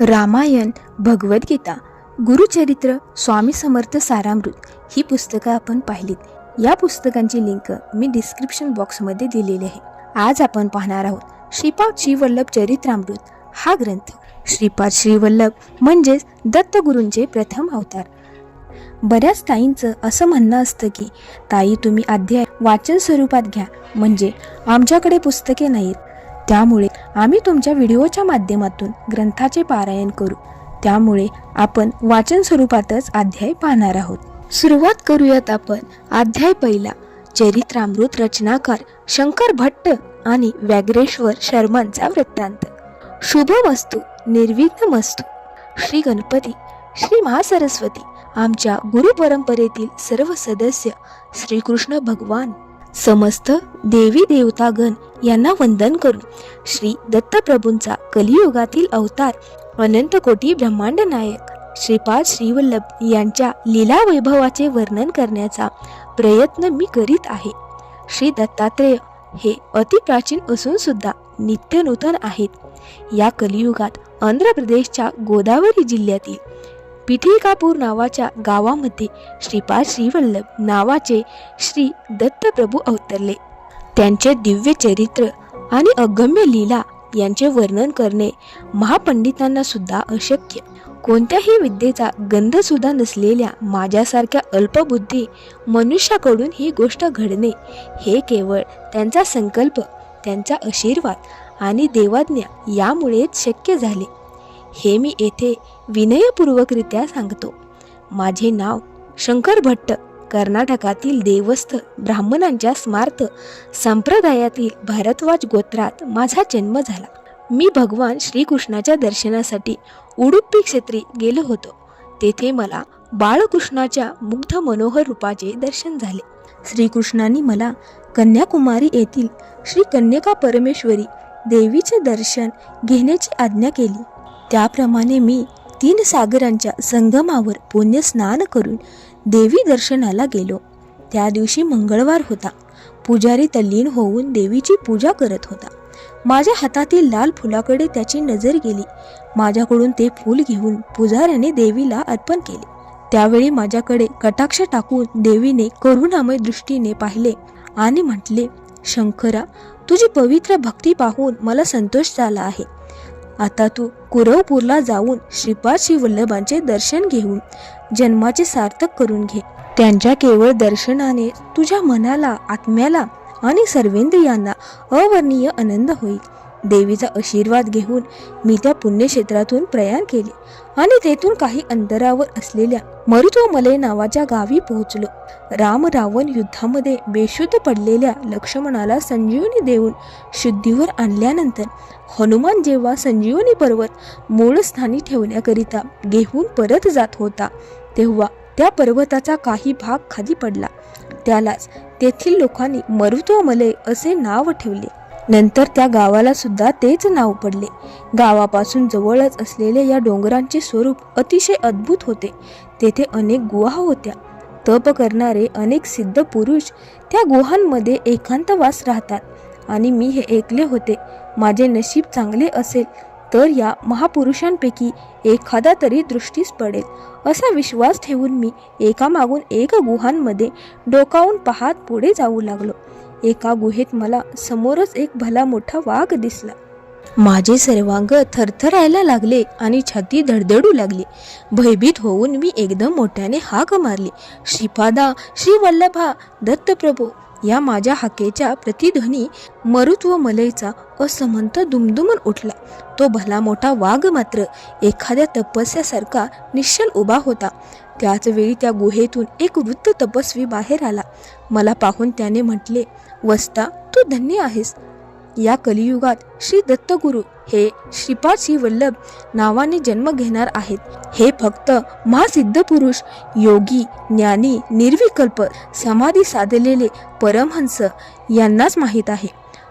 रामायण भगवद्गीता गुरुचरित्र स्वामी समर्थ सारामृत ही पुस्तकं आपण पाहिलीत. या पुस्तकांची लिंक मी डिस्क्रिप्शन बॉक्समध्ये दिलेली आहे. आज आपण पाहणार आहोत श्रीपाद श्रीवल्लभ चरित्रामृत. हा ग्रंथ श्रीपाद श्रीवल्लभ म्हणजेच दत्तगुरूंचे प्रथम अवतार. बऱ्याच ताईंचं असं म्हणणं असतं की ताई तुम्ही अध्याय वाचन स्वरूपात घ्या. म्हणजे आमच्याकडे पुस्तके नाहीत. त्यामुळे आम्ही तुमच्या व्हिडिओच्या माध्यमातून ग्रंथाचे पारायण करू. त्यामुळे आपण वाचन स्वरूपातच अध्याय पाहणार आहोत. सुरुवात करूयात आपण अध्याय पहिला. चरित्रामृत रचनाकार शंकर भट्ट आणि व्याघ्रेश्वर शर्मांचा वृत्तांत. शुभ वस्तू निर्विघ्न मस्तू श्री गणपती श्री महासरस्वती आमच्या गुरु परंपरेतील सर्व सदस्य श्रीकृष्ण भगवान. समस्त देवी देवतागण यांना वंदन करून श्री दत्तप्रभूंचा कलियुगातील अवतार अनंत कोटी ब्रह्मांड नायक श्रीपाद श्रीवल्लभ यांच्या लीला वैभवाचे वर्णन करण्याचा प्रयत्न मी करीत आहे. श्री दत्तात्रेय हे अतिप्राचीन असून सुद्धा नित्यनूतन आहेत. या कलियुगात आंध्र प्रदेशच्या गोदावरी जिल्ह्यातील पिठिकापूर नावाच्या गावामध्ये श्रीपाद श्रीवल्लभ नावाचे श्री दत्तप्रभू अवतरले. त्यांचे दिव्य चरित्र आणि अगम्य लीला यांचे वर्णन करणे महापंडितांना सुद्धा अशक्य. कोणत्याही विद्येचा गंध सुद्धा नसलेल्या माझ्यासारख्या अल्पबुद्धी मनुष्याकडून ही गोष्ट घडणे हे केवळ त्यांचा संकल्प त्यांचा आशीर्वाद आणि देवाज्ञा यामुळेच शक्य झाले. हे मी येथे विनयपूर्वकरित्या सांगतो. माझे नाव शंकर भट्ट. कर्नाटकातील देवस्थ ब्राह्मणांच्या स्मार्थ संप्रदायातील भारद्वाज गोत्रात माझा जन्म झाला. मी भगवान श्रीकृष्णाच्या दर्शनासाठी उडुपी क्षेत्री गेलो होतो. तेथे मला बाळकृष्णाच्या मुग्ध मनोहर रूपाचे दर्शन झाले. श्रीकृष्णाने मला कन्याकुमारी येथील श्री कन्यका परमेश्वरी देवीचे दर्शन घेण्याची आज्ञा केली. त्याप्रमाणे मी तीन सागरांच्या संगमावर पुण्यस्नान करून देवी दर्शनाला गेलो. त्या दिवशी मंगळवार होता. पुजारी तल्लीन होऊन देवीची पूजा करत होता. माझ्या हातातील लाल फुलाकडे त्याची नजर गेली. माझ्याकडून ते फूल घेऊन पुजाऱ्याने देवीला अर्पण केले. त्यावेळी माझ्याकडे कटाक्ष टाकून देवीने करुणामय दृष्टीने पाहिले आणि म्हटले शंकरा तुझी पवित्र भक्ती पाहून मला संतोष झाला आहे. आता तू कुरवपूरला जाऊन श्रीपाद वल्लभांचे दर्शन घेऊन जन्माचे सार्थक करून घे. त्यांच्या केवळ दर्शनाने तुझ्या मनाला आत्म्याला आणि सर्वेंद्रियांना अवर्णीय आनंद होईल. देवीचा आशीर्वाद घेऊन मी त्या पुण्यक्षेत्रातून प्रयाण केले. आणि तेथून काही अंतरावर असलेल्या मरुत्वमलय नावाच्या गावी पोहोचलो. राम रावण युद्धामध्ये बेशुद्ध पडलेल्या लक्ष्मणाला संजीवनी देऊन शुद्धीवर आणल्यानंतर हनुमान जेव्हा संजीवनी पर्वत मूळ स्थानी ठेवण्याकरिता घेऊन परत जात होता तेव्हा त्या पर्वताचा काही भाग खाली पडला. त्यालाच तेथील लोकांनी मरुत्वमलय असे नाव ठेवले. नंतर त्या गावाला सुद्धा तेच नाव पडले. गावापासून जवळच असलेल्या या डोंगरांचे स्वरूप अतिशय अद्भुत होते. तेथे अनेक गुहा होत्या. तप करणारे अनेक सिद्ध पुरुष त्या गुहांमध्ये एकांतवास राहतात. आणि मी हे ऐकले होते. माझे नशीब चांगले असेल तर या महापुरुषांपैकी एखादा तरी दृष्टीस पडेल. असा विश्वास ठेवून मी एकामागून एक गुहांमध्ये डोकावून पाहत पुढे जाऊ लागलो. एका गुहेत मला समोरच एक भला मोठा वाघ दिसला. माझे सर्वांग थरथरायला लागले आणि छाती धडधडू लागली. भयभीत होऊन मी एकदम मोठ्याने हाक मारली. श्रीपादा श्री वल्लभा दत्तप्रभू या माझ्या हाकेच्या प्रतिध्वनी मरुत व मलईचा असमंत दुमदुमून उठला. तो भला मोठा वाघ मात्र एखाद्या तपस्यासारखा निश्चल उभा होता. त्याच वेळी त्या गुहेतून एक वृत्त तपस्वी बाहेर आला. मला पाहून त्याने म्हटले वस्ता तू धन्य आहेस. या कलियुगात श्री दत्तगुरु हे श्रीपाद श्री वल्लभ नावाने जन्म घेणार आहेत. हे फक्त महासिद्ध पुरुष योगी ज्ञानी निर्विकल्प समाधी साधलेले परमहंस यांनाच माहीत आहे.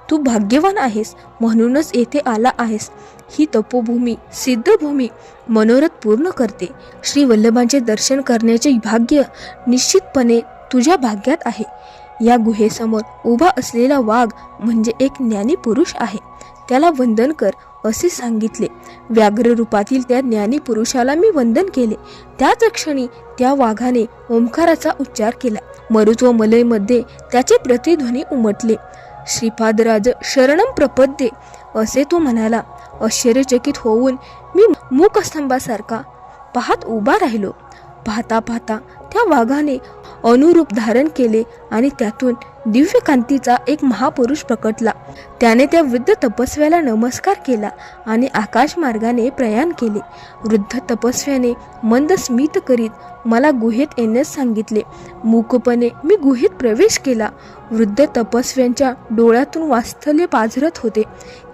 तू भाग्यवान आहेस म्हणूनच येथे आला आहेस. ही तपोभूमी सिद्धभूमी मनोरथ पूर्ण करते. श्री वल्लभांचे दर्शन करण्याचे भाग्य निश्चितपणे तुझ्या भाग्यात आहे. या गुहेसमोर उभा असलेला वाघ म्हणजे एक ज्ञानी पुरुष आहे. त्याला वंदन कर असे सांगितले. व्याघ्र रूपातील त्या ज्ञानी पुरुषाला मी वंदन केले. त्याच क्षणी त्या वाघाने ओंकाराचा उच्चार केला. मरुत्व मलयमध्ये त्याचे प्रतिध्वनी उमटले. श्रीपादराज शरणम प्रपद्ये असे तो म्हणाला. आश्चर्यचकित होऊन मी मूकस्तंभासारखा पाहत उभा राहिलो. पाहता पाहता त्या वाघाने अनुरूप धारण केले आणि त्यातून दिव्य कांतीचा एक महापुरुष प्रकटला. त्याने त्या वृद्ध तपस्व्याला नमस्कार केला आणि आकाश मार्गाने प्रयाण केले. वृद्ध तपस्व्याने मंद स्मित करीत मला गुहेत येण्यास सांगितले. मूकपणे मी गुहेत प्रवेश केला. वृद्ध तपस्व्यांच्या डोळ्यातून वास्तल्य पाझरत होते.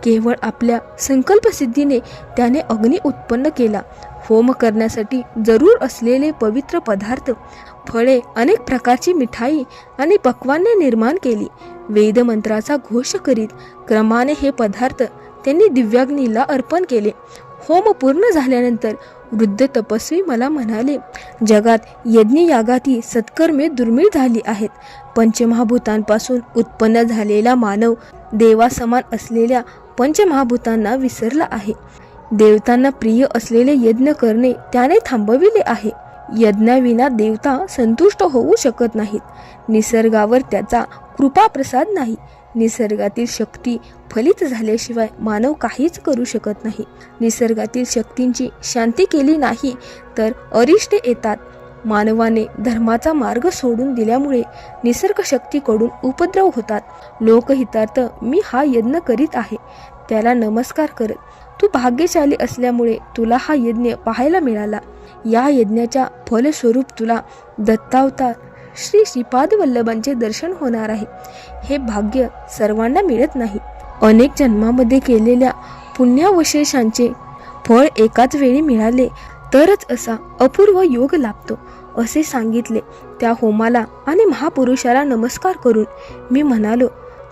केवळ आपल्या संकल्पसिद्धीने त्याने अग्नी उत्पन्न केला. होम करण्यासाठी जरूर असलेले पवित्र पदार्थ फळे अनेक प्रकारची मिठाई आणि पक्वाने निर्माण केली. वेदमंत्राचा घोष करीत क्रमाने हे पदार्थ त्यांनी दिव्याग्नीला अर्पण केले. होम पूर्ण झाल्यानंतर वृद्ध तपस्वी मला म्हणाले जगात यज्ञयागाती सत्कर्मे दुर्मिळ झाली आहेत. पंचमहाभूतांपासून उत्पन्न झालेला मानव देवासमान असलेल्या पंचमहाभूतांना विसरला आहे. देवतांना प्रिय असलेले यज्ञ करणे त्याने थांबविले आहे. यज्ञाविना देवता संतुष्ट होऊ शकत नाहीत. निसर्गावर त्याचा कृपाप्रसाद नाही. निसर्गातील शक्ती फलित झाल्याशिवाय मानव काहीच करू शकत नाही. निसर्गातील शक्तींची शांती केली नाही तर अरिष्ट येतात. मानवाने धर्माचा मार्ग सोडून दिल्यामुळे निसर्ग शक्तीकडून उपद्रव होतात. लोकहितार्थ मी हा यज्ञ करीत आहे. त्याला नमस्कार करत तू भाग्यशाली असल्यामुळे तुला हा यज्ञ पाहायला मिळाला. या यज्ञाच्या फलस्वरूप तुला दत्तावतार श्री श्रीपाद वल्लभांचे दर्शन होणार आहे. हे भाग्य सर्वांना मिळत नाही. अनेक जन्मामध्ये केलेल्या पुण्यावशेषांचे फळ एकाच वेळी मिळाले तरच असा अपूर्व योग लाभतो असे सांगितले त्या होमाला आणि महापुरुषाला नमस्कार करून मी म्हणालो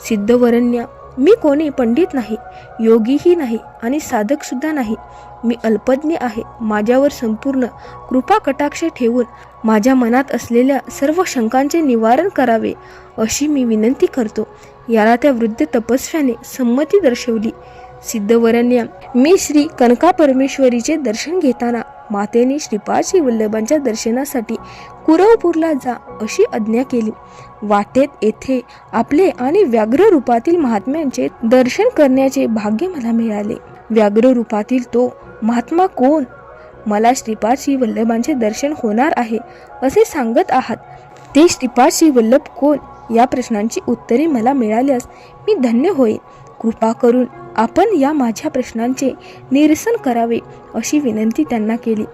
सिद्धवरण्या मी कोणी पंडित नाही योगीही नाही आणि साधक सुद्धा नाही. मी अल्पज्ञ आहे माझ्यावर संपूर्ण कृपा कटाक्ष ठेवून माझ्या मनात असलेल्या सर्व शंकांचे निवारण करावे अशी मी विनंती करतो. याला त्या वृद्ध तपस्व्याने संमती दर्शवली. सिद्धवरण्य. मी श्री कनका परमेश्वरीचे दर्शन घेताना मातेने श्रीपाद वल्लभांच्या दर्शनासाठी कुरवपूरला जा अशी आज्ञा केली. वाटेत येथे आपले आणि व्याघ्र रूपातील महात्म्यांचे दर्शन करण्याचे भाग्य मला मिळाले. व्याघ्र रूपातील तो महात्मा कोण? मला श्रीपाद श्री वल्लभांचे दर्शन होणार आहे असे सांगत आहात. ते श्रीपाद श्री वल्लभ कोण? या प्रश्नांची उत्तरे मला मिळाल्यास मी धन्य होईन. कृपा करून आपण या माझ्या प्रश्नांचे निरसन करावे अशी विनंती त्यांना केली.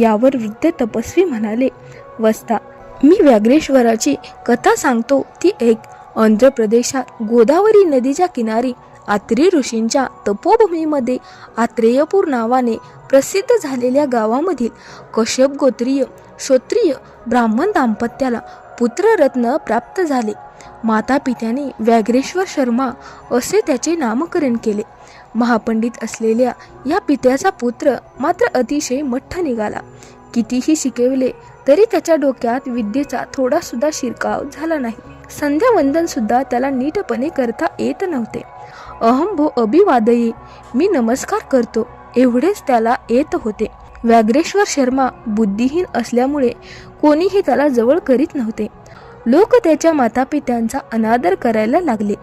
यावर वृद्ध तपस्वी म्हणाले वस्ता मी व्याघ्रेश्वराची कथा सांगतो. ती एक आंध्र प्रदेशात गोदावरी नदीच्या किनारी आत्रेय ऋषींच्या तपोभूमीमध्ये आत्रेयपूर नावाने प्रसिद्ध झालेल्या गावामधील कश्यप गोत्रीय श्रोत्रिय ब्राह्मण दाम्पत्याला पुत्ररत्न प्राप्त झाले. माता पित्याने व्याघ्रेश्वर शर्मा असे त्याचे नामकरण केले. महापंडित असलेल्या या पित्याचा पुत्र मात्र अतिशय मठ्ठ निघाला. कितीही शिकवले तरी त्याच्या डोक्यात विद्येचा थोडा सुद्धा शिरकाव झाला नाही. संध्यावंदन सुद्धा त्याला नीटपणे करता येत नव्हते. अहंभो अभिवादये मी नमस्कार करतो एवढेच त्याला येत होते. व्याघ्रेश्वर शर्मा बुद्धिहीन असल्यामुळे कोणीही त्याला जवळ करीत नव्हते. लोक त्याच्या मातापित्यांचा अनादर करायला लागले.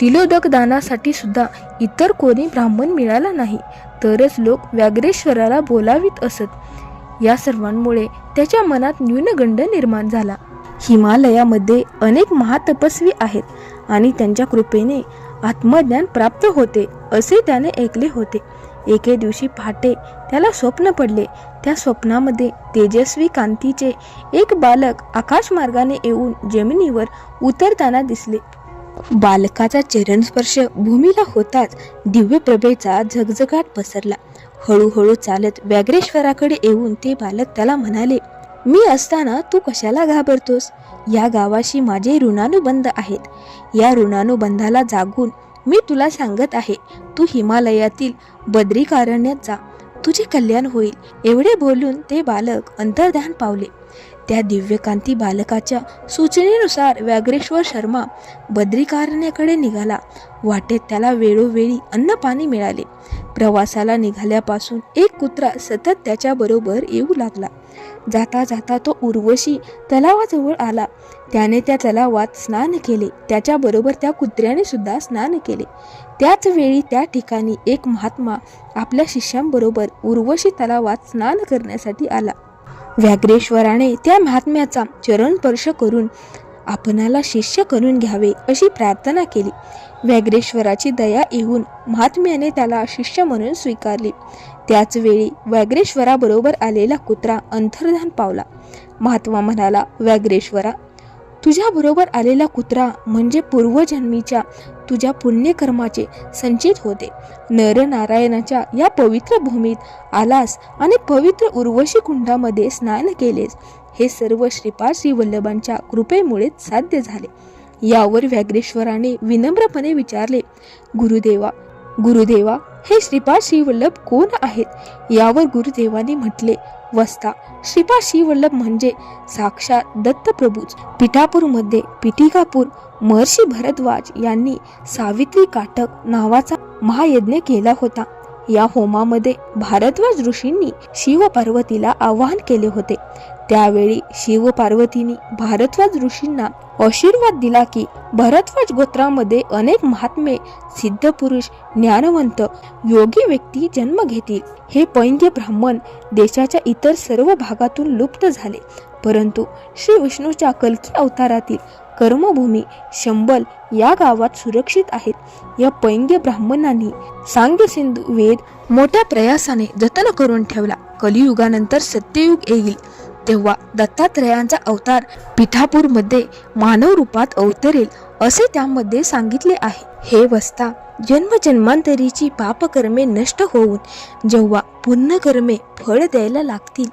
तिलोदक दानासाठी सुद्धा इतर कोणी ब्राह्मण मिळाला नाही तरच लोक व्याघ्रेश्वराला बोलावीत असत. या सर्वांमुळे त्याच्या मनात न्यूनगंड निर्माण झाला. हिमालयामध्ये अनेक महातपस्वी आहेत आणि त्यांच्या कृपेने आत्मज्ञान प्राप्त होते असे त्याने ऐकले होते. एके दिवशी पहाटे त्याला स्वप्न पडले. त्या स्वप्नामध्ये तेजस्वी कांतीचे एक बालक आकाशमार्गाने येऊन जमिनीवर उतरताना दिसले. बालकाचा चरणस्पर्श भूमीला होताच दिव्य प्रभेचा झगझगाट पसरला. हळूहळू चालत व्याघ्रेश्वराकडे येऊन ते बालक त्याला म्हणाले मी असताना तू कशाला घाबरतोस? या गावाशी माझे ऋणानुबंध आहेत. या ऋणानुबंधाला जागून मी तुला सांगत आहे तू हिमालयातील बद्रिकारण्यात जा तुझे कल्याण होईल. एवढे बोलून ते बालक अंतर्ध्यान पावले. त्या दिव्यकांती बालकाच्या सूचनेनुसार व्याघ्रेश्वर शर्मा बद्रिकारण्याकडे निघाला. वाटेत त्याला वेळोवेळी अन्न पाणी मिळाले. प्रवासाला निघाल्यापासून एक कुत्रा सतत त्याच्याबरोबर येऊ लागला. जाता जाता तो उर्वशी तलावाजवळ आला. त्याने त्या तलावात स्नान केले. त्याच्याबरोबर त्या कुत्र्याने सुद्धा स्नान केले. त्याच वेळी त्या ठिकाणी एक महात्मा आपल्या शिष्यांबरोबर उर्वशी तलावात स्नान करण्यासाठी आला. व्याघ्रेश्वराने त्या महात्म्याचा चरण स्पर्श करून आपणाला शिष्य करून घ्यावे अशी प्रार्थना केली. व्याघ्रेश्वराची दया येऊन महात्म्याने त्याला शिष्य म्हणून स्वीकारले. त्याच वेळी व्याघ्रेश्वराबरोबर आलेला कुत्रा अंतर्धान पावला. महात्मा म्हणाला व्याघ्रेश्वरा तुझ्याबरोबर आलेला कुत्रा म्हणजे पूर्वजन्मीच्या तुझ्या पुण्यकर्माचे संचित होते. नरनारायणाच्या या पवित्र भूमीत आलास आणि पवित्र उर्वशी कुंडामध्ये स्नान केलेस. हे सर्व श्रीपाद श्री वल्लभांच्या कृपेमुळेच साध्य झाले. यावर व्याघ्रेश्वराने विनम्रपणे विचारले गुरुदेवा गुरुदेवा हे श्रीपाद श्रीवल्लभ कोण आहेत? यावर गुरुदेवाने म्हटले वस्ता श्रीपाद श्रीवल्लभ म्हणजे साक्षात दत्तप्रभूच पिठापूरमध्ये पिठिकापूर महर्षी भरद्वाज यांनी सावित्री काटक नावाचा महायज्ञ केला होता. या होमामध्ये भारद्वाज ऋषींनी शिवपार्वतीला आवाहन केले होते. त्यावेळी शिवपार्वतींनी भारद्वाज ऋषींना आशीर्वाद दिला की भरद्वाज गोत्रामध्ये अनेक महात्मे सिद्ध पुरुष ज्ञानवंत योगी व्यक्ती जन्म घेतील. हे पैंग्य ब्राह्मण देशाच्या इतर सर्व भागातून लुप्त झाले. परंतु श्री विष्णूच्या कलकी अवतारातील कर्मभूमी शंबल या गावात सुरक्षित आहेत. या पैंग्य ब्राह्मणांनी सांग्य सिंधू वेद मोठ्या प्रयासाने जतन करून ठेवला. कलियुगानंतर सत्ययुग येईल. तेव्हा दत्तात्रयांचा अवतार पिठापूरमध्ये मानव रूपात अवतरेल असे त्यामध्ये सांगितले आहे. हे वस्ता जन्मजन्मांतरीची पापकर्मे नष्ट होऊन जेव्हा पुण्यकर्मे फळ द्यायला लागतील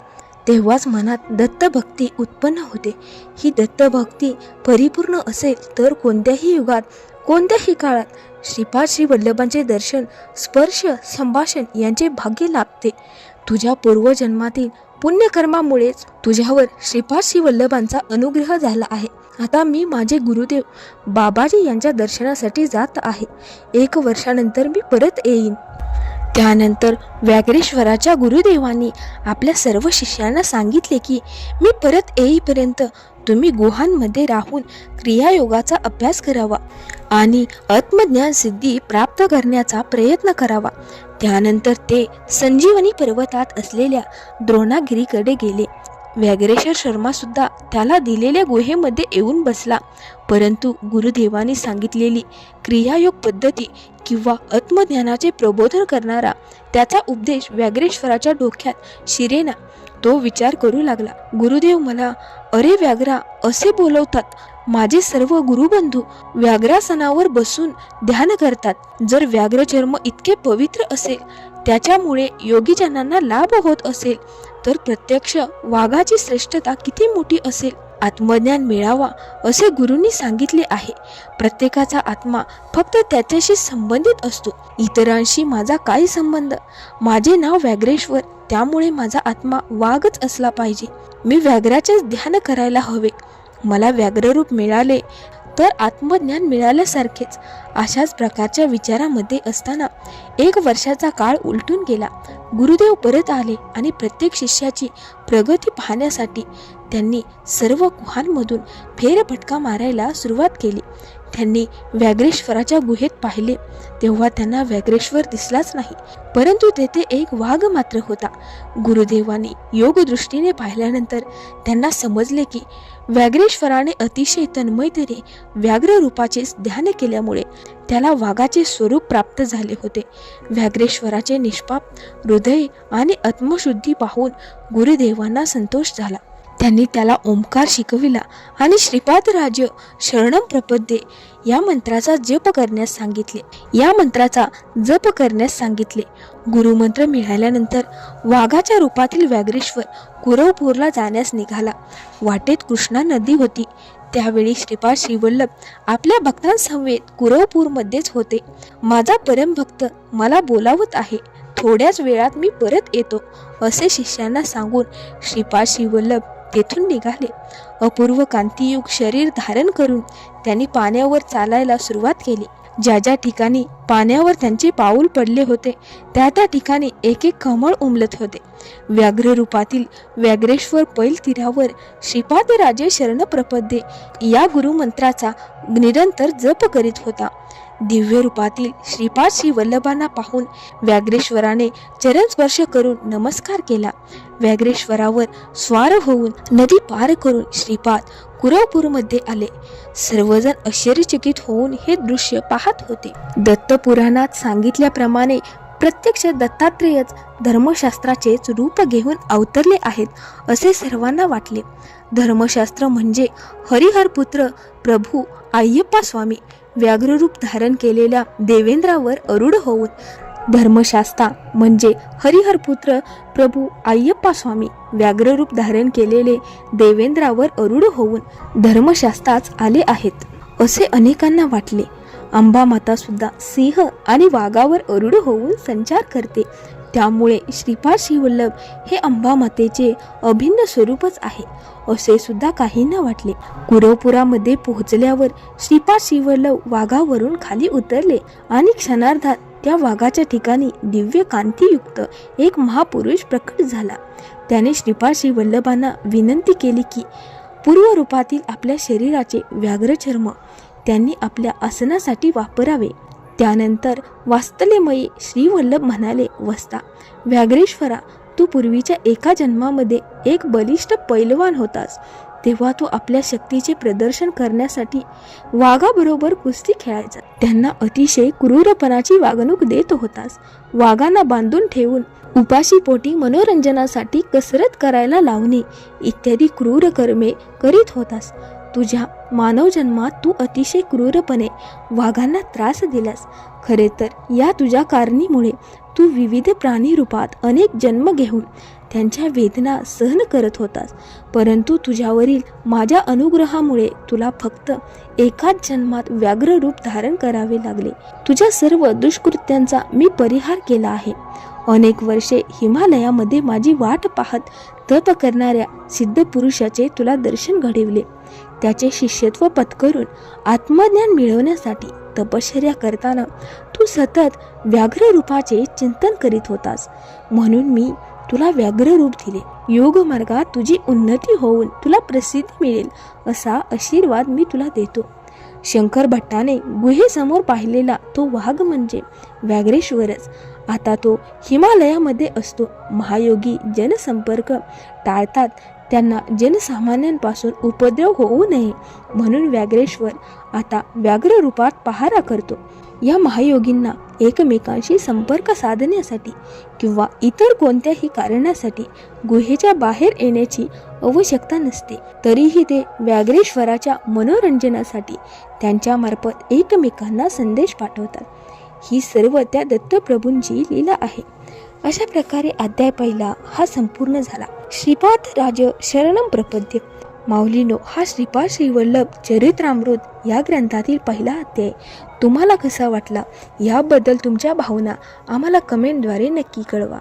तेव्हाच मनात दत्तभक्ती उत्पन्न होते. ही दत्तभक्ती परिपूर्ण असेल तर कोणत्याही युगात कोणत्याही काळात श्रीपाद श्री वल्लभांचे दर्शन स्पर्श संभाषण यांचे भाग्य लाभते. तुझ्या पूर्वजन्मातील पुण्यकर्मामुळेच तुझ्यावर श्रीपाद श्री वल्लभांचा अनुग्रह झाला आहे. आता मी माझे गुरुदेव बाबाजी यांच्या दर्शनासाठी जात आहे. एक वर्षानंतर मी परत येईन. त्यानंतर व्याघ्रेश्वराच्या गुरुदेवांनी आपल्या सर्व शिष्यांना सांगितले की मी परत येईपर्यंत तुम्ही गुहांमध्ये राहून क्रियायोगाचा अभ्यास करावा आणि आत्मज्ञान सिद्धी प्राप्त करण्याचा प्रयत्न करावा. त्यानंतर ते संजीवनी पर्वतात असलेल्या द्रोणागिरीकडे गेले. व्याघ्रेश्वर शर्मा सुद्धा त्याला दिलेल्या गुहेमध्ये येऊन बसला. परंतु गुरुदेवाने सांगितलेली क्रियायोग पद्धती किंवा आत्मज्ञानाचे प्रबोधन करणारा त्याचा उपदेश व्याघ्रेश्वराच्या डोक्यात शिरेना तो विचार करू लागला. गुरुदेव मला अरे व्याघ्रा असे बोलवतात माझे सर्व गुरुबंधू व्याघ्रासनावर बसून ध्यान करतात. जर व्याघ्रचर्म इतके पवित्र असेल त्याच्यामुळे योगीजनांना लाभ होत असेल तर प्रत्यक्ष वाघाची श्रेष्ठता किती मोठी असेल? आत्मज्ञान मिळावा असे गुरूंनी सांगितले आहे. प्रत्येकाचा आत्मा फक्त त्याच्याशी संबंधित असतो. इतरांशी माझा काय संबंध. माझे नाव व्याघ्रेश्वर त्यामुळे माझा आत्मा वाघच असला पाहिजे. मी व्याघ्राचेच ध्यान करायला हवे. मला व्याघ्ररूप मिळाले तर आत्मज्ञान मिळाल्यासारखेच अशाच प्रकारच्या विचारामध्ये असताना एक वर्षाचा काळ उलटून गेला. गुरुदेव परत आले आणि प्रत्येक शिष्याची प्रगती पाहण्यासाठी त्यांनी सर्व गुहांमधून फेरफटका मारायला सुरुवात केली. त्यांनी व्याघ्रेश्वराच्या गुहेत पाहिले. तेव्हा त्यांना व्याघ्रेश्वर दिसलाच नाही परंतु तेथे एक वाघ मात्र होता. गुरुदेवाने योगदृष्टीने पाहिल्यानंतर त्यांना समजले की व्याघ्रेश्वराने अतिशय तन्मयतेने व्याघ्र रूपाचे ध्यान केल्यामुळे त्याला वाघाचे स्वरूप प्राप्त झाले होते. व्याघ्रेश्वराचे निष्पाप हृदय आणि आत्मशुद्धी पाहून गुरुदेवांना संतोष झाला. त्यांनी त्याला ओंकार शिकविला आणि श्रीपाद राज शरणम प्रपद्ये या मंत्राचा जप करण्यास सांगितले. या मंत्राचा जप करण्यास सांगितले. गुरुमंत्र मिळाल्यानंतर वाघाच्या रूपातील व्याघ्रेश्वर कुरवपूरला जाण्यास निघाला. वाटेत कृष्णा नदी होती. त्यावेळी श्रीपाद श्रीवल्लभ आपल्या भक्तांसमवेत कुरवपूरमध्येच होते. माझा परमभक्त मला बोलावत आहे. थोड्याच वेळात मी परत येतो असे शिष्यांना सांगून श्रीपाद श्रीवल्लभ तेथून निघाले. अपूर्व कांतीयुग शरीर धारण करून त्यांनी पाण्यावर चालायला सुरुवात केली. ज्या ज्या ठिकाणी पाण्यावर त्यांचे पाऊल पडले होते त्या त्या ठिकाणी एक एक कमळ उमलत होते. व्याघ्र रूपातील व्याघ्रेश्वर पैल तीरावर श्रीपाद राजे शरण प्रपद्ये या गुरुमंत्राचा निरंतर जप करीत होता. दिव्य रूपातील श्रीपाद श्री वल्लभांना पाहून व्याघ्रेश्वराने चरण स्पर्श करून नमस्कार केला. व्याघ्रेश्वरावर स्वार होऊन नदी पार करून श्रीपाद कुरवपूरमध्ये आले. सर्वजण आश्चर्यचकित होऊन हे दृश्य पाहत होते. दत्तपुराणात सांगितल्याप्रमाणे प्रत्यक्ष दत्तात्रेयच धर्मशास्त्राचेच रूप घेऊन अवतरले आहेत असे सर्वांना वाटले. धर्मशास्त्र म्हणजे हरिहरपुत्र प्रभू अय्यप्पा स्वामी व्याघ्ररूप धारण केलेल्या देवेंद्रावर अरूढ होऊन धर्मशास्त्रा म्हणजे हरिहरपुत्र प्रभू अय्यप्पा स्वामी व्याघ्ररूप धारण केलेले देवेंद्रावर अरूढ होऊन धर्मशास्त्राच आले आहेत. असे अनेकांना वाटले. अंबा माता सुद्धा सिंह आणि वाघावर अरूढ होऊन संचार करते. त्यामुळे श्रीपाद श्रीवल्लभ हे अंबा मातेचे अभिन्न स्वरूपच आहे असे सुद्धा काहींना वाटले. कुरवपुरामध्ये पोहोचल्यावर श्रीपाद श्रीवल्लभ वाघावरून खाली उतरले आणि क्षणार्धात त्या वाघाच्या ठिकाणी दिव्य कांतीयुक्त एक महापुरुष प्रकट झाला. त्याने श्रीपाद श्रीवल्लभांना विनंती केली की पूर्व रूपातील आपल्या शरीराचे व्याघ्रचर्म त्यांनी आपल्या आसनासाठी वापरावे. त्यानंतर वास्तलेमयी श्रीवल्लभ म्हणाले वस्ता व्याघ्रेश्वरा तू पूर्वीच्या एका जन्मामध्ये एक बलिष्ठ पैलवान होतास. तेव्हा तू आपल्या शक्तीचे प्रदर्शन करण्यासाठी वाघाबरोबर कुस्ती खेळायचा. त्यांना अतिशय क्रूरपणाची वागणूक देत होतास. वाघांना बांधून ठेवून उपाशी पोटी मनोरंजनासाठी कसरत करायला लावणे इत्यादी क्रूर कर्मे करीत होतास. तुझ्या मानव जन्मात तू अतिशय क्रूरपणे वाघांना त्रास दिलास. खरे तर या तुझ्या कारणीमुळे तू विविध प्राणी रूपात अनेक जन्म घेऊन त्यांच्या वेदना सहन करत होतास. परंतु तुझ्यावरील माझ्या अनुग्रहामुळे तुला फक्त एकाच जन्मात व्याघ्र रूप धारण करावे लागले. तुझ्या सर्व दुष्कृत्यांचा मी परिहार केला आहे. अनेक वर्षे हिमालयामध्ये माझी वाट पाहत तप करणाऱ्या सिद्ध पुरुषाचे तुला दर्शन घडविले. त्याचे शिष्यत्व पत्करून आत्मज्ञान मिळवण्यासाठी तपश्चर्या करताना तू सतत व्याघ्र रूपाचे चिंतन करीत होतास. म्हणून मी तुला व्याघ्र रूप दिले. योग मार्गात तुझी उन्नती होऊन तुला प्रसिद्धी मिळेल असा आशीर्वाद मी तुला देतो. शंकर भट्टाने गुहेसमोर पाहिलेला तो वाघ म्हणजे व्याघ्रेश्वरच. आता तो हिमालयामध्ये असतो. महायोगी जनसंपर्क टाळतात त्यांना जनसामान्यांपासून उपद्रव होऊ नये म्हणून व्याघ्रेश्वर आता व्याघ्र रूपात पहारा करतो. या महायोगींना एकमेकांशी संपर्क साधण्यासाठी किंवा इतर कोणत्याही कारणासाठी गुहेच्या बाहेर येण्याची आवश्यकता नसते. तरीही ते व्याघ्रेश्वराच्या मनोरंजनासाठी त्यांच्यामार्फत एकमेकांना संदेश पाठवतात. ही सर्व त्या दत्तप्रभूंची लीला आहे. अशा प्रकारे अध्याय पहिला हा संपूर्ण झाला. श्रीपाद राज शरणम प्रपद्य. माऊलीनो हा श्रीपाद श्रीवल्लभ चरित्रामृत या ग्रंथातील पहिला अध्याय. तुम्हाला कसा वाटला? याबद्दल तुमच्या भावना आम्हाला कमेंटद्वारे नक्की कळवा.